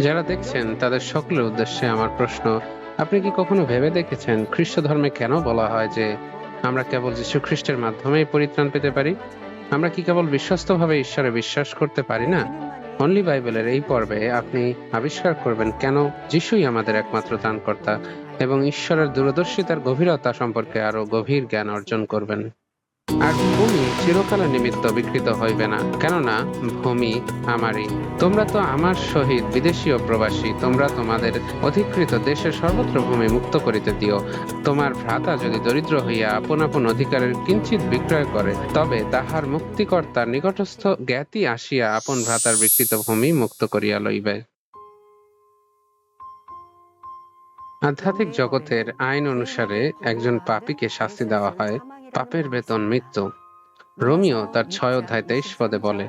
যারা দেখছেন, তাদের সকলের উদ্দেশ্যে আমার প্রশ্ন, আপনি কি কখনো ভেবে দেখেছেন খ্রিস্ট ধর্মে কেন বলা হয় যে আমরা কেবল যীশু খ্রিস্টের মাধ্যমেই পরিত্রাণ পেতে পারি? আমরা কি কেবল বিশ্বস্তভাবে ঈশ্বরে বিশ্বাস করতে পারি না? অনলি বাইবেলের এই পর্বে আপনি আবিষ্কার করবেন কেন যিশুই আমাদের একমাত্র ত্রাণকর্তা এবং ঈশ্বরের দূরদর্শিতার গভীরতা সম্পর্কে আরও গভীর জ্ঞান অর্জন করবেন। আর ভূমি চিরকালের নিমিত্ত বিকৃত হইবে না। কেননা, ভূমি আমারই। তোমরা তো আমার সহিত বিদেশি ও প্রবাসী, তোমরা তোমাদের অধিকৃত দেশের সর্বত্র ভূমি মুক্ত করিতে দিও। তোমার ভ্রাতা যদি দরিদ্র হইয়া আপন আপন অধিকারের কিঞ্চিত বিক্রয় করে, তবে তাহার মুক্তিকর্তার নিকটস্থ জ্ঞাতি আসিয়া আপন ভ্রাতার বিকৃত ভূমি মুক্ত করিয়া লইবে। আধ্যাত্মিক জগতের আইন অনুসারে একজন পাপীকে শাস্তি দেওয়া হয়। পাপের বেতন মৃত্যু। রোমিও তার ছয় অধ্যায় তেইশ পদে বলে,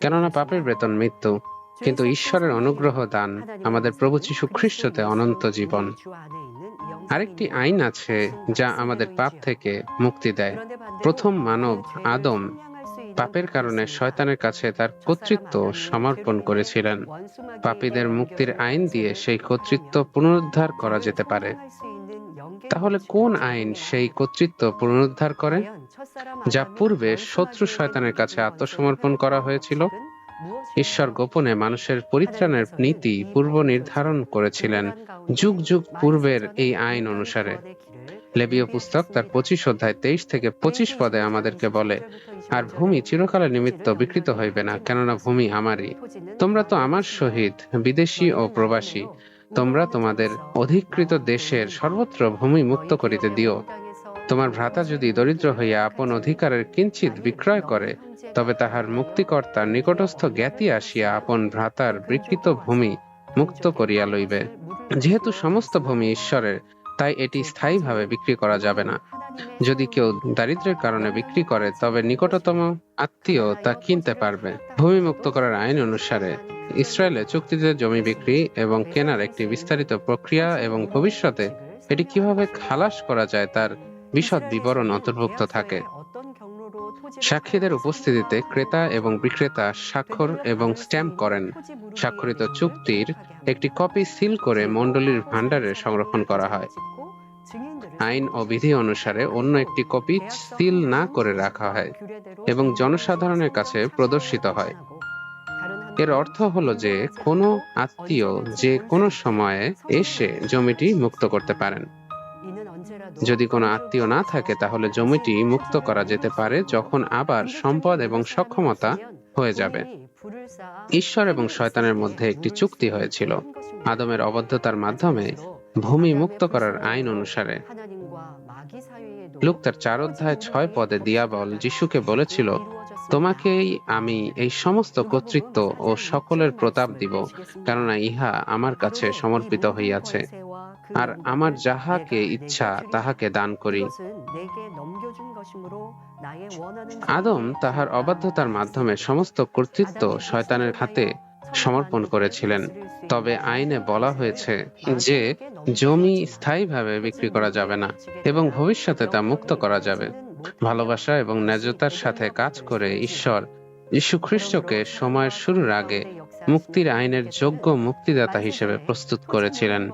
কেননা পাপের বেতন মৃত্যু, কিন্তু ঈশ্বরের অনুগ্রহ দান আমাদের প্রভু যীশু খ্রিস্টতে অনন্ত জীবন। আরেকটি আইন আছে যা আমাদের পাপ থেকে মুক্তি দেয়। প্রথম মানব আদম পাপের কারণে শয়তানের কাছে তার কর্তৃত্ব সমর্পণ করেছিলেন। পাপীদের মুক্তির আইন দিয়ে সেই কর্তৃত্ব পুনরুদ্ধার করা যেতে পারে। তাহলে কোন আইন সেই কর্তৃত্ব পুনরুদ্ধার করে? যা পূর্বে শত্রু শয়তানের কাছে আত্মসমর্পণ করা হয়েছিল। ঈশ্বর গোপনে মানুষের পরিত্রাণের নীতি পূর্ব নির্ধারণ করেছিলেন যুগ যুগ পূর্বের এই আইন অনুসারে। লেবীয় পুস্তক তার পঁচিশ অধ্যায় তেইশ থেকে পঁচিশ পদে আমাদেরকে বলে, আর ভূমি চিরকালের নিমিত্ত বিকৃত হইবে না, কেননা ভূমি আমারই। তোমরা তো আমার সহিত বিদেশি ও প্রবাসী। তোমরা তোমাদের অধিকৃত দেশের সর্বত্র ভূমি মুক্ত করিতে দিও। তোমার ভ্রাতা যদি দরিদ্র হইয়া আপন অধিকারের কিঞ্চিত বিক্রয় করে, তবে তাহার মুক্তিকর্তার নিকটস্থ জ্ঞাতি আসিয়া আপন ভ্রাতার বিকৃত ভূমি মুক্ত করিয়া লইবে। যেহেতু সমস্ত ভূমি ঈশ্বরের, তাই এটি স্থায়ীভাবে বিক্রি করা যাবে না। যদি কেউ দারিদ্র্যের কারণে বিক্রি করে, তবে নিকটতম আত্মীয় তা কিনতে পারবে। ভূমি মুক্ত করার আইন অনুসারে ইসরায়েলে চুক্তিতে জমি বিক্রি এবং কেনার একটি বিস্তারিত প্রক্রিয়া এবং ভবিষ্যতে এটি কীভাবে খালাস করা যায় তার বিশদ বিবরণ অন্তর্ভুক্ত থাকে। সাক্ষীদের উপস্থিতিতে ক্রেতা এবং বিক্রেতা স্বাক্ষর এবং স্ট্যাম্প করেন। স্বাক্ষরিত চুক্তির একটি কপি সিল করে মণ্ডলীর ভাণ্ডারে সংরক্ষণ করা হয়। আইন ও বিধি অনুসারে অন্য একটি কপি সিল না করে রাখা হয় এবং জনসাধারণের কাছে প্রদর্শিত হয়। এর অর্থ হলো যে কোনো আত্মীয় যে কোনো সময়ে এসে জমিটি মুক্ত করতে পারেন। যদি কোনো আত্মীয় না থাকে, তাহলে জমিটি মুক্ত করা যেতে পারে যখন আবার সম্পদ এবং সক্ষমতা হয়ে যাবে। ঈশ্বর এবং শয়তানের মধ্যে একটি চুক্তি হয়েছিল। আদমের অবদ্ধতার মাধ্যমে ভূমি মুক্ত করার আইন অনুসারে। লুক তার চার অধ্যায় ছয় পদে দিয়াবল যিশুকে বলেছিল তোমাকেই আমি এই সমস্ত কর্তৃত্ব ও সকলের প্রতাপ দিব, কেননা ইহা আমার কাছে সমর্পিত হইয়াছে। আর আমার যাহাকে ইচ্ছা, তাহাকে দান করি। আদম তাহার অবাধ্যতার মাধ্যমে সমস্ত কর্তৃত্ব শয়তানের হাতে সমর্পণ করেছিলেন। তবে আইনে বলা হয়েছে যে জমি স্থায়ীভাবে বিক্রি করা যাবে না এবং ভবিষ্যতে তা মুক্ত করা যাবে। ভালোবাসা এবং ন্যায্যতার সাথে কাজ করে ঈশ্বর যীশু খ্রিস্টকে সময়ের শুরুর আগে মুক্তির আইনের যোগ্য মুক্তিদাতা হিসেবে প্রস্তুত করেছিলেন।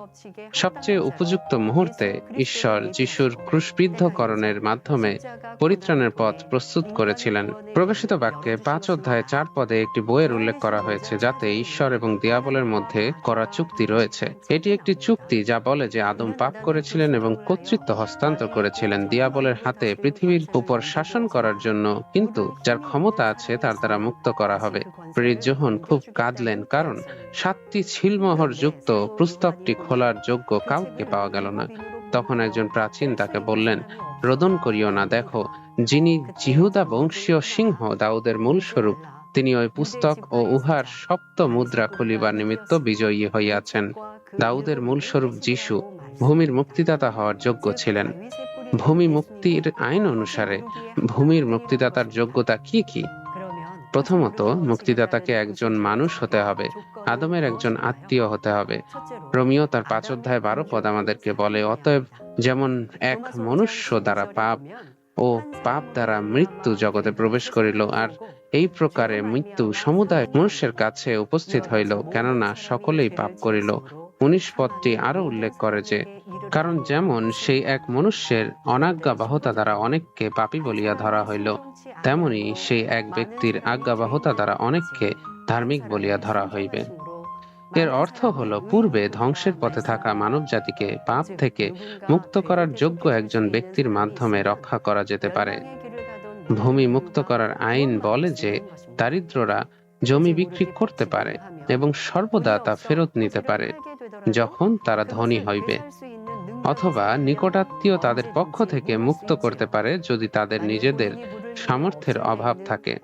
সবচেয়ে উপযুক্ত মুহূর্তে ঈশ্বর যিশুর ক্রুশবিদ্ধকরণের মাধ্যমে পরিত্রাণের পথ প্রস্তুত করেছিলেন। প্রকাশিত বাক্যে পাঁচ অধ্যায় চার পদে একটি বইয়ের উল্লেখ করা হয়েছে যাতে ঈশ্বর এবং দিয়াবলের মধ্যে করা চুক্তি রয়েছে। এটি একটি চুক্তি যা বলে যে আদম পাপ করেছিলেন এবং কর্তৃত্ব হস্তান্তর করেছিলেন দিয়াবলের হাতে পৃথিবীর উপর শাসন করার জন্য। কিন্তু যার ক্ষমতা আছে তার দ্বারা মুক্ত করা হবে। প্রেরিত যোহন খুব কাঁদলেন কারণ সাতটি ছিলমোহর যুক্ত পুস্তকটি খোলার যোগ্য কাউকে পাওয়া গেল না। তখন একজন প্রাচীন তাকে বললেন, রোদন করিও না, দেখো, যিনি জিহুদা বংশীয় সিংহ দাউদের মূল স্বরূপ তিনি ওই পুস্তক ও উহার সপ্ত মুদ্রা খুলিবার নিমিত্ত বিজয়ী হইয়াছেন। দাউদের মূল স্বরূপ যিশু, ভূমির মুক্তিদাতা হওয়ার যোগ্য ছিলেন। ভূমি মুক্তির আইন অনুসারে, ভূমির মুক্তিদাতার যোগ্যতা কি কি? প্রথমত, মুক্তিদাতাকে একজন মানুষ হতে হবে। আদমের একজন আত্মীয় হতে হবে। রোমিও তার পাঁচ অধ্যায় বারো পদ আমাদেরকে বলে, অতএব যেমন এক মনুষ্য দ্বারা পাপ ও পাপ দ্বারা মৃত্যু জগতে প্রবেশ করিল, আর এই প্রকারে মৃত্যু সমুদায় মনুষ্যের কাছে উপস্থিত হইল, কেননা সকলেই পাপ করিল। উনিশ পদটি আরও উল্লেখ করে যে, কারণ যেমন সেই এক মনুষ্যের অনাজ্ঞাবাহতা দ্বারা অনেককে পাপী বলিয়া ধরা হইল, তেমনি সেই এক ব্যক্তির আজ্ঞাবাহতা দ্বারা অনেককে ধার্মিক বলিয়া ধরা হইবে। এর অর্থ হল, পূর্বে ধ্বংসের পথে থাকা মানব জাতিকে পাপ থেকে মুক্ত করার যোগ্য একজন ব্যক্তির মাধ্যমে রক্ষা করা যেতে পারে। ভূমি মুক্ত করার আইন বলে যে, দারিদ্ররা জমি বিক্রি করতে পারে এবং সর্বদা তা ফেরত নিতে পারে, যখন তারা ধনী হইবে। অথবা নিকটাত্মীয় তাদের পক্ষ থেকে মুক্ত করতে পারে যদি তাদের নিজেদের সামর্থ্যের অভাব থাকে।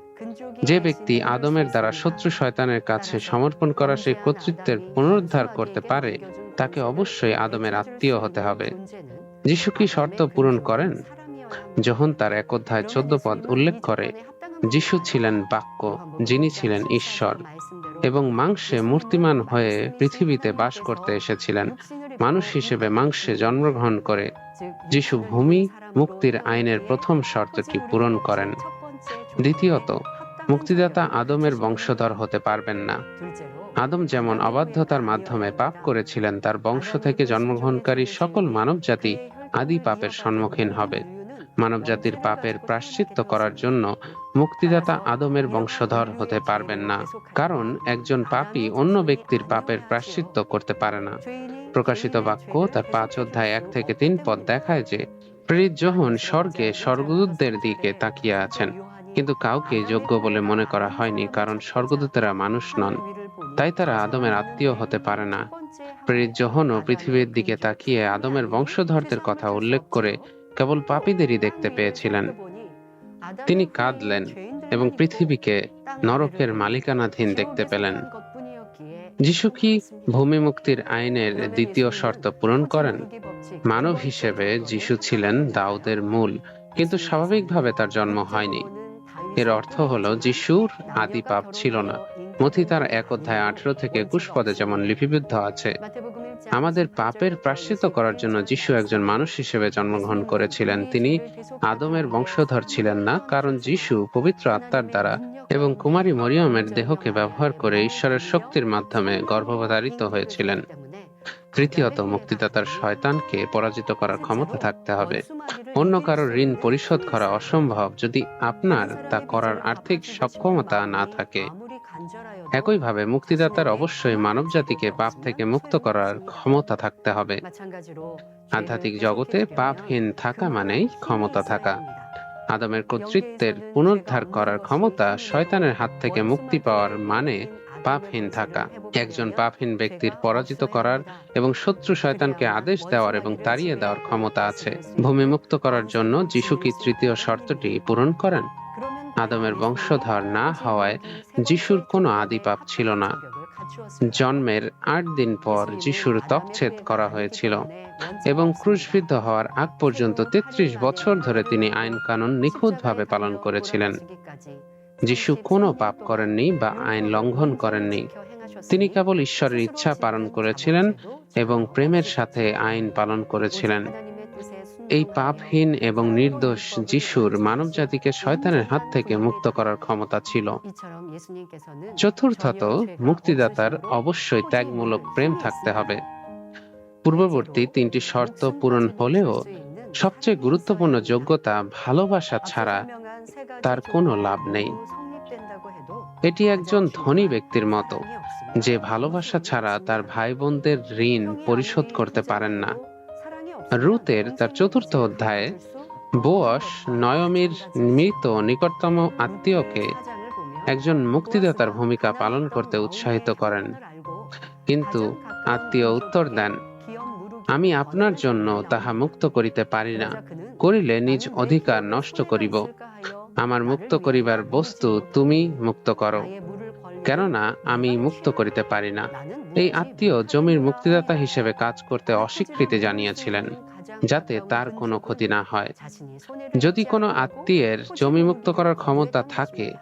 যে ব্যক্তি আদমের দ্বারা শত্রু শয়তানের কাছে সমর্পণ করা সেই কর্তৃত্বের পুনরুদ্ধার করতে পারে, তাকে অবশ্যই আদমের আত্মীয় হতে হবে। যিশু কি শর্ত পূরণ করেন? যখন তার এক অধ্যায় চোদ্দ পদ উল্লেখ করে যিশু ছিলেন বাক্য, যিনি ছিলেন ঈশ্বর এবং মাংসে মূর্তিমান হয়ে পৃথিবীতে বাস করতে এসেছিলেন। মানুষ হিসেবে মাংসে জন্মগ্রহণ করে যিশু ভূমি মুক্তির আইনের প্রথম শর্তটি পূরণ করেন। দ্বিতীয়ত, মুক্তিদাতা আদমের বংশধর হতে পারবেন না। আদম যেমন অবাধ্যতার মাধ্যমে পাপ করেছিলেন, তার বংশ থেকে জন্মগ্রহণকারী সকল মানবজাতি আদি পাপের সম্মুখীন হবে। মানবজাতির পাপের প্রাশ্চিত্য করার জন্য মুক্তিদাতা আদমের বংশধর হতে পারবেন না, কারণ একজন পাপী অন্য ব্যক্তির পাপের প্রাশ্চিত্য করতে পারে না। প্রকাশিত বাক্য তার পাঁচ অধ্যায় এক থেকে তিন পদ দেখায় যে প্রেরিত যোহন স্বর্গে স্বর্গদূতদের দিকে তাকিয়ে আছেন, কিন্তু কাউকে যোগ্য বলে মনে করা হয়নি কারণ স্বর্গদূতেরা মানুষ নন, তাই তারা আদমের আত্মীয় হতে পারে না। প্রেরিত যোহনও পৃথিবীর দিকে তাকিয়ে আদমের বংশধরদের কথা উল্লেখ করে কেবল পাপীদেরই দেখতে পেয়েছিলেন। তিনি কাঁদলেন এবং পৃথিবীকে নরকের মালিকানাধীন দেখতে পেলেন। যিশু কি ভূমি মুক্তির আইনের দ্বিতীয় শর্ত পূরণ করেন? মানব হিসেবে যিশু ছিলেন দাউদের মূল, কিন্তু স্বাভাবিকভাবে তার জন্ম হয়নি। এর অর্থ হলো যিশুর আদি পাপ ছিল না। মথি তার এক অধ্যায় আঠেরো থেকে একুশ পদে যেমন লিপিবদ্ধ আছে। আমাদের পাপের প্রাশ্চিত করার জন্য যিশু একজন মানুষ হিসেবে জন্মগ্রহণ করেছিলেন। তিনি আদমের বংশধর ছিলেন না, কারণ যিশু পবিত্র আত্মার দ্বারা এবং কুমারী মরিয়মের দেহকে ব্যবহার করে ঈশ্বরের শক্তির মাধ্যমে গর্ভধারিত হয়েছিলেন। তৃতীয়ত, মুক্তিদাতার শয়তানকে পরাজিত করার ক্ষমতা থাকতে হবে। অন্য কারও ঋণ পরিশোধ করা অসম্ভব যদি আপনার তা করার আর্থিক সক্ষমতা না থাকে। একইভাবে মুক্তিদাতার অবশ্যই মানবজাতিকে পাপ থেকে মুক্ত করার ক্ষমতা থাকতে হবে। আধ্যাত্মিক জগতে পাপহীন থাকা মানেই ক্ষমতা থাকা। আদমের কর্তৃত্বের পুনরুদ্ধার করার ক্ষমতা শয়তানের হাত থেকে মুক্তি পাওয়ার মানে পাপহীন থাকা। একজন পাপহীন ব্যক্তির পরাজিত করার এবং শত্রু শয়তানকে আদেশ দেওয়ার এবং তাড়িয়ে দেওয়ার ক্ষমতা আছে। ভূমি মুক্ত করার জন্য যিশু কি তৃতীয় শর্তটি পূরণ করেন? আদমের বংশধর না হওয়ায় যিশুর কোনো আদি পাপ ছিল না। জন্মের আট দিন পর যিশুর তকছেদ করা হয়েছিল এবং ক্রুশবিদ্ধ হওয়ার আগ পর্যন্ত তেত্রিশ বছর ধরে তিনি আইন কানুন নিখুঁতভাবে পালন করেছিলেন। যিশু কোনো পাপ করেননি বা আইন লঙ্ঘন করেননি। তিনি কেবল ঈশ্বরের ইচ্ছা পালন করেছিলেন এবং প্রেমের সাথে আইন পালন করেছিলেন। এই পাপহীন এবং নির্দোষ যিশুর মানবজাতিকে শয়তানের হাত থেকে মুক্ত করার ক্ষমতা ছিল। চতুর্থত মুক্তিদাতার অবশ্যই ত্যাগমূলক প্রেম থাকতে হবে। পূর্ববর্তী তিনটি শর্ত পূরণ হলেও সবচেয়ে গুরুত্বপূর্ণ যোগ্যতা ভালোবাসা ছাড়া তার কোনো লাভ নেই। এটি একজন ধনী ব্যক্তির মতো। যে ভালোবাসা ছাড়া তার ভাই বোনদের ঋণ পরিশোধ করতে পারেন না। রুতের তার চতুর্থ অধ্যায়ে বোয়স নয়মির মৃত নিকটতম আত্মীয়কে একজন মুক্তিদাতার ভূমিকা পালন করতে উৎসাহিত করেন। কিন্তু আত্মীয় উত্তর দেন, আমি আপনার জন্য তাহা মুক্ত করিতে পারি না। করিলে নিজ অধিকার নষ্ট করিব। আমার মুক্ত করিবার বস্তু তুমি মুক্ত করো। কেননা আমি মুক্ত করিতে পারি না। এই আত্মীয় জমির মুক্তিদাতা হিসেবে কাজ করতে অস্বীকৃতি জানিয়েছিলেন, যাতে তার কোনো ক্ষতি না হয়। যদি কোনো আত্মীয়ের জমি মুক্ত করার ক্ষমতা থাকে,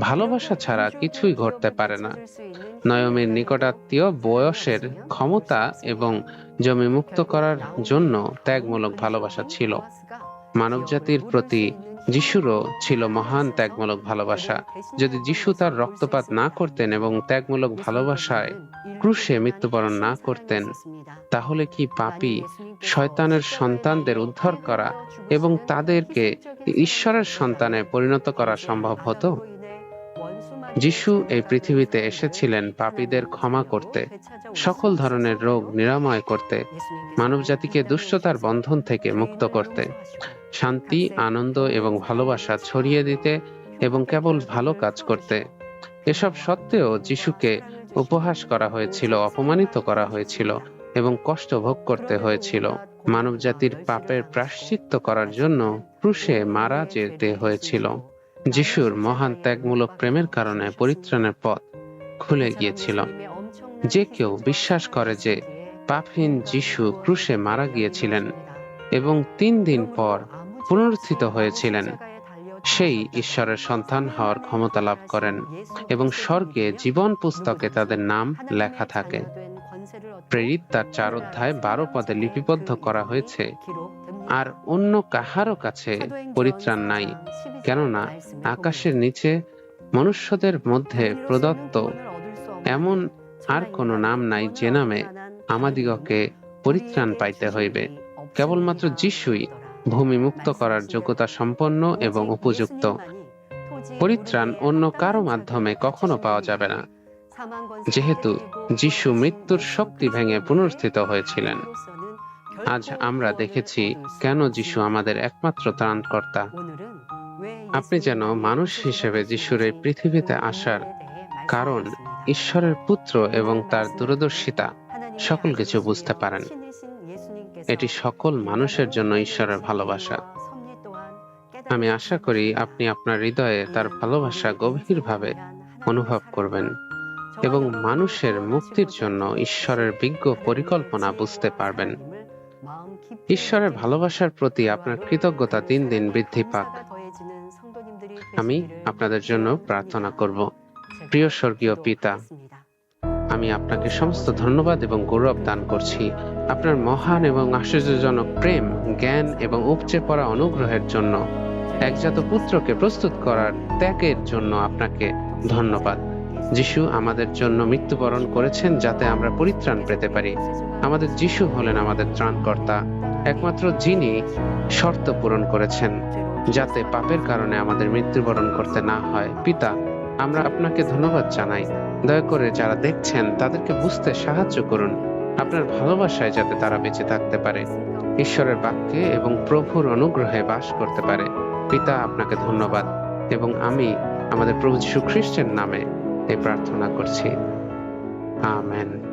ভালোবাসা ছাড়া কিছুই ঘটতে পারে না। নয়মের নিকটাত্মীয় বয়সের ক্ষমতা এবং জমি মুক্ত করার জন্য ত্যাগমূলক ভালোবাসা ছিল। মানবজাতির প্রতি যিশুরও ছিল মহান ত্যাগমূলক ভালোবাসা। যদি যিশু তার রক্তপাত না করতেন এবং ত্যাগমূলক ভালোবাসায় ক্রুশে মৃত্যুবরণ না করতেন, তাহলে কি পাপি শয়তানের সন্তানদের উদ্ধার করা এবং তাদেরকে ঈশ্বরের সন্তানে পরিণত করা সম্ভব হতো? যিশু এই পৃথিবীতে এসেছিলেন পাপীদের ক্ষমা করতে, সকল ধরনের রোগ নিরাময় করতে, মানবজাতিকে দুষ্টতার বন্ধন থেকে মুক্ত করতে, শান্তি, আনন্দ এবং ভালোবাসা ছড়িয়ে দিতে এবং কেবল ভালো কাজ করতে। এসব সত্ত্বেও যিশুকে উপহাস করা হয়েছিল, অপমানিত করা হয়েছিল এবং কষ্ট ভোগ করতে হয়েছিল। মানবজাতির পাপের প্রাশ্চিত্য করার জন্য ক্রুশে মারা যেতে হয়েছিল। যিশুর মহান ত্যাগমূলক প্রেমের কারণে পরিত্রাণের পথ খুলে গিয়েছিল। যে কেউ বিশ্বাস করে যে পাপহীন যিশু ক্রুশে মারা গিয়েছিলেন এবং তিন দিন পর পুনরুত্থিত হয়েছিলেন, সেই ঈশ্বরের সন্তান হওয়ার ক্ষমতা লাভ করেন এবং স্বর্গে জীবন পুস্তকে তাদের নাম লেখা থাকে। প্রেরিত তার চার অধ্যায় বারো পদে লিপিবদ্ধ করা হয়েছে। আর অন্য কাহারও কাছে পরিত্রাণ নাই, কেননা আকাশের নিচে মনুষ্যদের মধ্যে প্রদত্ত এমন আর কোনো নাম নাই যে নামে আমাদিগকে পরিত্রাণ পাইতে হইবে। কেবলমাত্র যিশুই ভূমি মুক্ত করার যোগ্যতা সম্পন্ন এবং উপযুক্ত। পরিত্রাণ অন্য কারও মাধ্যমে কখনো পাওয়া যাবে না। যেহেতু যিশু মৃত্যুর শক্তি ভেঙে পুনরুত্থিত হয়েছিলেন। আজ আমরা দেখেছি কেন যিশু আমাদের একমাত্র ত্রাণকর্তা। আপনি যেন মানুষ হিসেবে যিশুর এই পৃথিবীতে আসার কারণ ঈশ্বরের পুত্র এবং তার দূরদর্শিতা সকল কিছু বুঝতে পারেন। এটি সকল মানুষের জন্য ঈশ্বরের ভালোবাসা। আমি আশা করি আপনি আপনার হৃদয়ে তার ভালোবাসা গভীরভাবে অনুভব করবেন। এবং মানুষের মুক্তির জন্য ঈশ্বরের বিজ্ঞ পরিকল্পনা বুঝতে পারবেন। ঈশ্বরের ভালোবাসার প্রতি আপনার কৃতজ্ঞতা দিন দিন বৃদ্ধি পাক। আমি আপনাদের জন্য প্রার্থনা করব। প্রিয় স্বর্গীয় পিতা, আমি আপনাকে সমস্ত ধন্যবাদ এবং গৌরব দান করছি। আপনার মহান এবং আশ্চর্যজনক প্রেম, জ্ঞান এবং উপচে পড়া অনুগ্রহের জন্য। একজাত পুত্রকে প্রস্তুত করার ত্যাগের জন্য আপনাকে ধন্যবাদ। যিশু আমাদের জন্য মৃত্যুবরণ করেছেন যাতে আমরা পরিত্রাণ পেতে পারি। আমাদের যিশু হলেন আমাদের ত্রাণকর্তা, একমাত্র যিনি শর্ত পূরণ করেছেন, যাতে পাপের কারণে আমাদের মৃত্যুবরণ করতে না হয়। পিতা, আমরা আপনাকে ধন্যবাদ জানাই। দয়া করে যারা দেখছেন, তাদেরকে বুঝতে সাহায্য করুন। আপনার ভালোবাসায় যাতে তারা বেঁচে থাকতে পারে। ঈশ্বরের বাক্যে এবং প্রভুর অনুগ্রহে বাস করতে পারে। পিতা, আপনাকে ধন্যবাদ। এবং আমি, আমাদের প্রভু যীশু খ্রিস্টের নামে এই প্রার্থনা করছি। আমেন।